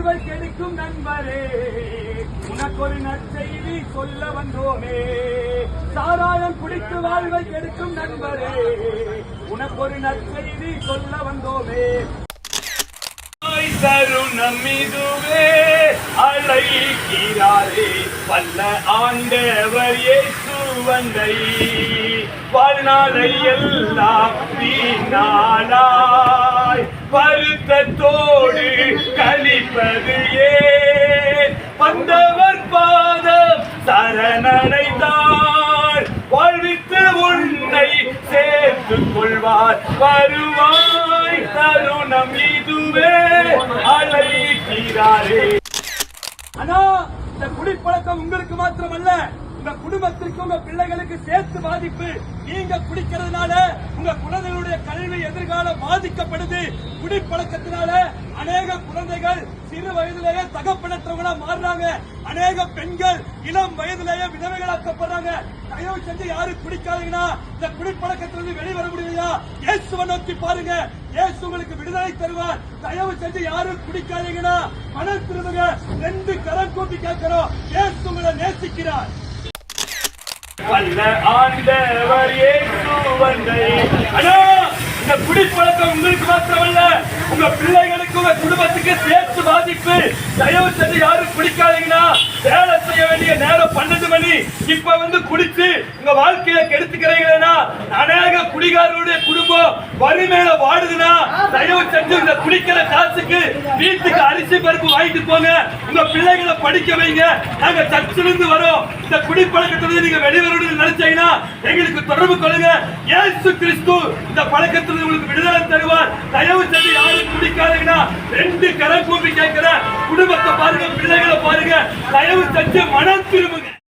வாழ்வை கெடுக்கும் நண்பரே. உனக்கு ஒரு நற்செய்தி சொல்ல வந்தோமே. சாராயம் குடித்து வாழ்வை கெடுக்கும் நண்பரே. உனக்கு ஒரு நற்செய்தி சொல்ல வந்தோமே. தாய் தருணம் இதுவே அழைக்கிறாரே. பல்ல ஆண்டவர் இயேசு வாழ்நாளை எல்லாம் வீணாளாய் கழிப்பது வந்தவர் பாதம் சரணடைந்தார். வாழ்வித்து உன்னை சேர்த்துக் கொள்வார். வருவாய் தருணம் இதுவே அழைக்கிறாரே. ஆனா இந்த குடிப்பழக்கம் உங்களுக்கு மாத்திரமல்ல. உங்க குடும்பத்திற்கு உங்க பிள்ளைகளுக்கு சேர்த்து பாதிப்பு. நீங்க குடிக்கிறதுனால உங்க குழந்தைகளுடைய பாதிக்கப்படுது குடிப்பழக்கத்தினால அநேக குழந்தைகள் சிறு வயதிலேயே தகப்பனற்றவங்களா மாறுறாங்க. அநேக பெண்கள் இளம் வயதிலேயே விதவைகளாக்கப்படுறாங்க. தயவு செஞ்சு யாரும் குடிக்காதீங்கன்னா இந்த குடிப்பழக்கத்திலிருந்து வெளிவர முடியலையா? இயேசுவை நோக்கி பாருங்க. இயேசு உங்களுக்கு விடுதலை தருவார். தயவு செஞ்சு யாரும் குடிக்காதீங்கன்னா பணம் திரும்புங்க. ரெண்டு கரம் கூட்டி கேட்கிறோம். இயேசு உங்களை நேசிக்கிறார். வல்ல ஆண்டவர் இயேசு வந்தை. அண்ணா இந்த குடிப்பழக்கம் உங்களுக்கு மாத்திரமல்ல. உங்க பிள்ளைகளுக்கு உங்க குடும்பத்துக்கு சேர்த்து பாதிப்பு. தயவு செஞ்சு யாரும் குடிக்காதீங்கன்னா வேலை செய்ய வேண்டிய நேரம் பன்னெண்டு மணி. இப்ப வந்து குடிச்சு உங்க வாழ்க்கையில கெடுத்துக்கிறீங்கன்னா அநேக குடிகாரருடைய குடும்பம் வறுமையில வாடுதுன்னா தயவு செஞ்சு இந்த குடிக்கிற காசுக்கு வீட்டுக்கு அரிசி பருப்பு வாங்கிட்டு போங்க. உங்க பிள்ளைகளை படிக்க வைங்க. நாங்க சர்ச்சிலிருந்து வரோம். இந்த குடிப்பழக்கத்திலிருந்து நீங்க வெளிவரணும்னு நினைச்சீங்கன்னா எங்களுக்கு தொடர்பு கொள்ளுங்க. ஏசு கிறிஸ்து இந்த பழக்கத்திலிருந்து உங்களுக்கு விடுதலை தருவார். தயவு செய்து யாரும் குடிக்காதீங்கன்னா ரெண்டு கரை கூப்பி கேட்கிற குடும்பத்தை பாருங்க பிள்ளைகளை பாருங்க. தயவு செஞ்சு மனம் திரும்புங்க.